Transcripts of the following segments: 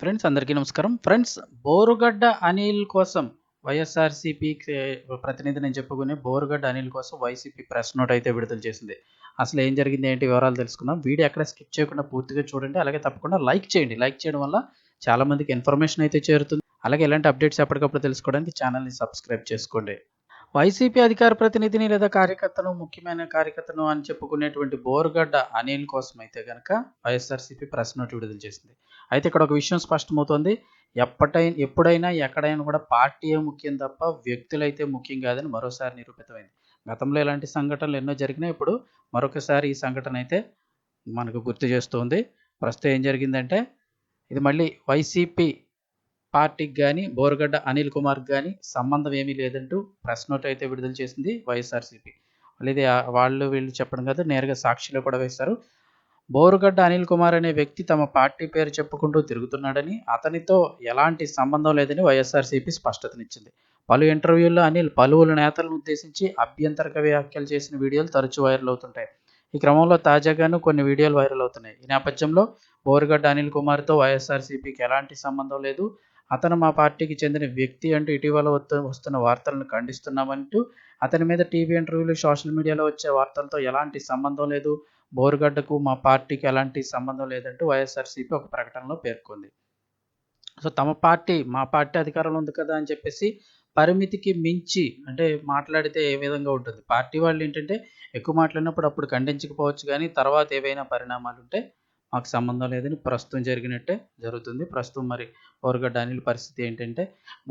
Friends అందరికీ నమస్కారం. Friends Borugadda Anil కోసం వైఎస్ఆర్సీపీ ప్రతినిధి నేను చెప్పుకునే బోరుగడ్డ అనిల్ కోసం వైసీపీ ప్రెస్ నోట్ అయితే విడుదల చేసింది. అసలు ఏం జరిగింది ఏంటి వివరాలు తెలుసుకుందాం. వీడియో ఎక్కడ స్కిప్ చేయకుండా పూర్తిగా చూడండి. అలాగే తప్పకుండా లైక్ చేయండి. లైక్ చేయడం వల్ల చాలా మందికి ఇన్ఫర్మేషన్ అయితే చేరుతుంది. అలాగే ఎలాంటి అప్డేట్స్ ఎప్పటికప్పుడు తెలుసుకోవడానికి ఛానల్ని సబ్స్క్రైబ్ చేసుకోండి. వైసీపీ అధికార ప్రతినిధిని లేదా కార్యకర్తను ముఖ్యమైన కార్యకర్తను అని చెప్పుకునేటువంటి బోర్గడ్డ అనిల్ కోసం అయితే కనుక వైఎస్ఆర్సీపీ ప్రెస్ నోట్ విడుదల చేసింది. అయితే ఇక్కడ ఒక విషయం స్పష్టమవుతోంది. ఎప్పటైనా ఎప్పుడైనా ఎక్కడైనా కూడా పార్టీయే ముఖ్యం తప్ప వ్యక్తులైతే ముఖ్యం కాదని మరోసారి నిరూపితమైంది. గతంలో ఇలాంటి సంఘటనలు ఎన్నో జరిగినాయి. ఇప్పుడు మరొకసారి ఈ సంఘటన అయితే మనకు గుర్తు చేస్తుంది. ప్రస్తుతం ఏం జరిగిందంటే ఇది మళ్ళీ వైసీపీ పార్టీకి కానీ బోరగడ్డ అనిల్ కుమార్కి కానీ సంబంధం ఏమీ లేదంటూ ప్రెస్ నోట్ అయితే విడుదల చేసింది వైఎస్ఆర్సీపీ. ఇది వాళ్ళు వీళ్ళు చెప్పడం కదా నేరుగా సాక్షిలో కూడా వేశారు. బోరుగడ్డ అనిల్ కుమార్ అనే వ్యక్తి తమ పార్టీ పేరు చెప్పుకుంటూ తిరుగుతున్నాడని అతనితో ఎలాంటి సంబంధం లేదని వైఎస్ఆర్సీపీ స్పష్టతనిచ్చింది. పలు ఇంటర్వ్యూల్లో అనిల్ పలువురు నేతలను ఉద్దేశించి అభ్యంతరక వ్యాఖ్యలు చేసిన వీడియోలు తరచూ వైరల్ అవుతుంటాయి. ఈ క్రమంలో తాజాగాను కొన్ని వీడియోలు వైరల్ అవుతున్నాయి. ఈ నేపథ్యంలో బోరుగడ్డ అనిల్ కుమార్తో వైఎస్ఆర్సీపీకి ఎలాంటి సంబంధం లేదు. అతను మా పార్టీకి చెందిన వ్యక్తి అంటూ ఇటీవల వస్తున్న వార్తలను ఖండిస్తున్నామంటూ అతని మీద టీవీ ఇంటర్వ్యూలు సోషల్ మీడియాలో వచ్చే వార్తలతో ఎలాంటి సంబంధం లేదు బోరుగడ్డకు మా పార్టీకి ఎలాంటి సంబంధం లేదంటూ వైఎస్ఆర్సీపీ ఒక ప్రకటనలో పేర్కొంది. సో తమ పార్టీ మా పార్టీ అధికారంలో ఉంది కదా అని చెప్పేసి పరిమితికి మించి అంటే మాట్లాడితే ఏ విధంగా ఉంటుంది? పార్టీ వాళ్ళు ఏంటంటే ఎక్కువ మాట్లాడినప్పుడు అప్పుడు ఖండించకపోవచ్చు కానీ తర్వాత ఏవైనా పరిణామాలు ఉంటే మాకు సంబంధం లేదని ప్రస్తుతం జరిగినట్టే జరుగుతుంది. ప్రస్తుతం మరి బోర్గడ్ అనిల్ పరిస్థితి ఏంటంటే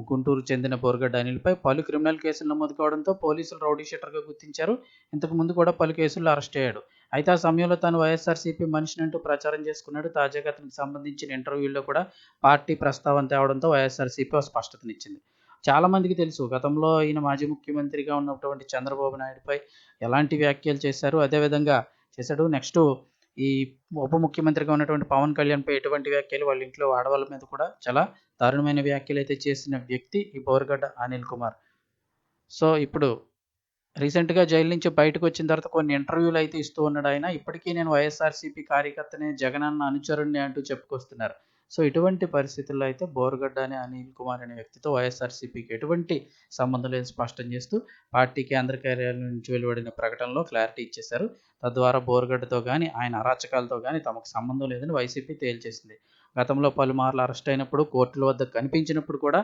గుంటూరు చెందిన బోర్గడ్ అనిల్పై పలు క్రిమినల్ కేసులు నమోదు కావడంతో పోలీసులు రౌడీ షీటర్గా గుర్తించారు. ఇంతకు ముందు కూడా పలు కేసుల్లో అరెస్ట్ అయ్యాడు. అయితే ఆ సమయంలో తాను వైఎస్ఆర్సీపీ మనిషిని అంటూ ప్రచారం చేసుకున్నాడు. తాజాగా అతనికి సంబంధించిన ఇంటర్వ్యూల్లో కూడా పార్టీ ప్రస్తావన తేవడంతో వైఎస్ఆర్సీపీ స్పష్టతనిచ్చింది. చాలామందికి తెలుసు గతంలో ఈయన మాజీ ముఖ్యమంత్రిగా ఉన్నటువంటి చంద్రబాబు నాయుడుపై ఎలాంటి వ్యాఖ్యలు చేశారు అదేవిధంగా చేశాడు. నెక్స్ట్ ఈ ఉప ముఖ్యమంత్రిగా ఉన్నటువంటి పవన్ కళ్యాణ్పై ఎటువంటి వ్యాఖ్యలు వాళ్ళ ఇంట్లో ఆడవాళ్ళ మీద కూడా చాలా దారుణమైన వ్యాఖ్యలు అయితే చేసిన వ్యక్తి ఈ బోర్గడ్డ అనిల్ కుమార్. సో ఇప్పుడు రీసెంట్గా జైలు నుంచి బయటకు వచ్చిన తర్వాత కొన్ని ఇంటర్వ్యూలు అయితే ఇస్తూ ఉన్నాడు ఆయన. ఇప్పటికీ నేను వైఎస్ఆర్సీపీ కార్యకర్తనే జగనన్న అనుచరుణ్ణి అంటూ చెప్పుకొస్తున్నారు. సో ఇటువంటి పరిస్థితుల్లో అయితే బోర్గడ్డ అనే అనిల్ కుమార్ అనే వ్యక్తితో వైఎస్ఆర్సీపీకి ఎటువంటి సంబంధం లేదు స్పష్టం చేస్తూ పార్టీ కేంద్ర కార్యాలయం నుంచి వెలువడిన ప్రకటనలో క్లారిటీ ఇచ్చేశారు. తద్వారా బోర్గడ్డతో కానీ ఆయన అరాచకాలతో కానీ తమకు సంబంధం లేదని వైసీపీ తేల్చేసింది. గతంలో పలుమార్లు అరెస్ట్ అయినప్పుడు కోర్టుల వద్ద కనిపించినప్పుడు కూడా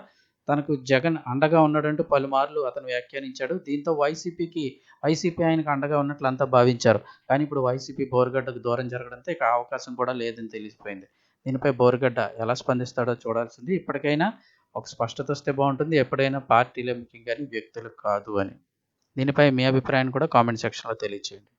తనకు జగన్ అండగా ఉన్నాడంటూ పలుమార్లు అతను వ్యాఖ్యానించాడు. దీంతో వైసీపీకి వైసీపీ ఆయనకు అండగా ఉన్నట్లు అంతా భావించారు. కానీ ఇప్పుడు వైసీపీ బోర్గడ్డకు దూరం జరగడంతో ఇక అవకాశం కూడా లేదని తెలిసిపోయింది. దీనిపై బోరుగడ్డ ఎలా స్పందిస్తాడో చూడాల్సింది. ఇప్పటికైనా ఒక స్పష్టత వస్తే బాగుంటుంది. ఎప్పుడైనా పార్టీలే ముఖ్యం కానీ వ్యక్తులు కాదు అని. దీనిపై మీ అభిప్రాయాన్ని కూడా కామెంట్ సెక్షన్లో తెలియచేయండి.